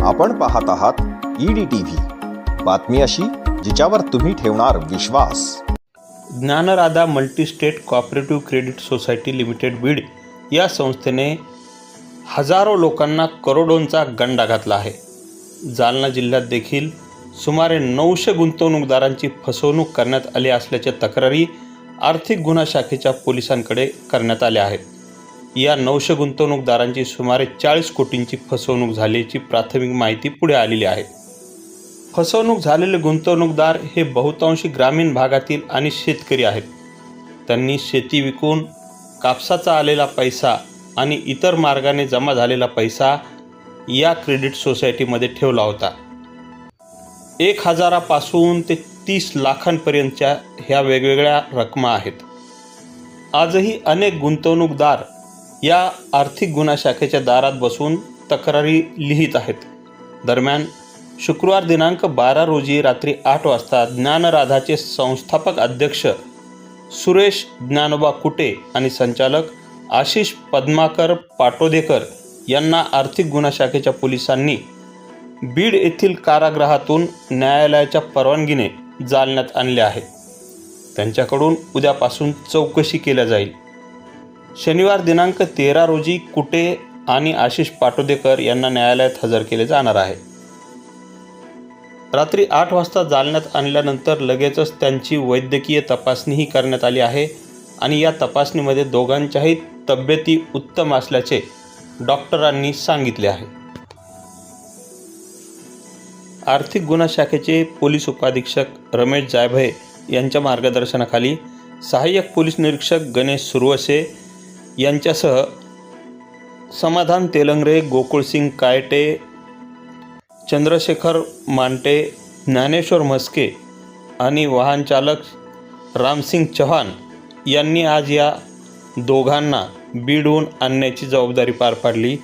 आपण पाहत आहात ईडी टीव्ही बातमी अशी जिच्यावर तुम्ही ठेवणार विश्वास. Dnyanradha multistate cooperative credit society limited Beed या संस्थेने हजारो लोकांना करोडोंचा गंडा घातला आहे. जालना जिल्ह्यात देखील सुमारे नऊशे गुंतवणूकदारांची फसवणूक करण्यात आली असल्याच्या तक्रारी आर्थिक गुन्हा शाखेच्या पोलिसांकडे करण्यात आल्या आहेत. या नऊशे गुंतवणूकदारांची सुमारे चाळीस कोटींची फसवणूक झाल्याची प्राथमिक माहिती पुढे आलेली आहे. फसवणूक झालेले गुंतवणूकदार हे बहुतांशी ग्रामीण भागातील आणि शेतकरी आहेत. त्यांनी शेती विकून कापसाचा आलेला पैसा आणि इतर मार्गाने जमा झालेला पैसा या क्रेडिट सोसायटीमध्ये ठेवला होता. एक हजारापासून ते तीस लाखांपर्यंतच्या ह्या वेगवेगळ्या रकमा आहेत. आजही अनेक गुंतवणूकदार या आर्थिक गुन्हा शाखेच्या दारात बसून तक्रारी लिहित आहेत. दरम्यान शुक्रवार दिनांक बारा रोजी रात्री आठ वाजता ज्ञानराधाचे संस्थापक अध्यक्ष सुरेश ज्ञानोबा कुटे आणि संचालक आशिष पद्माकर पाटोदेकर यांना आर्थिक गुन्हा शाखेच्या पोलिसांनी बीड येथील कारागृहातून न्यायालयाच्या परवानगीने जालण्यात आणले आहे. त्यांच्याकडून उद्यापासून चौकशी केल्या जाईल. शनिवार दिनांक तेरा रोजी कुटे आणि आशिष पाटोदेकर यांना न्यायालयात हजर केले जाणार आहे. रात्री आठ वाजता जालण्यात आणल्यानंतर लगेचच त्यांची वैद्यकीय तपासणीही करण्यात आली आहे आणि या तपासणीमध्ये दोघांच्याही तब्येती उत्तम असल्याचे डॉक्टरांनी सांगितले आहे. आर्थिक गुन्हा शाखेचे पोलीस उपाधीक्षक रमेश जायभये यांच्या मार्गदर्शनाखाली सहाय्यक पोलीस निरीक्षक गणेश सुरवसे यांच्यासह समाधान तेलंगरे गोकुळसिंग कायटे चंद्रशेखर मांटे ज्ञानेश्वर म्हस्के आणि वाहनचालक रामसिंग चव्हाण यांनी आज या दोघांना बीडहून आणण्याची जबाबदारी पार पाडली.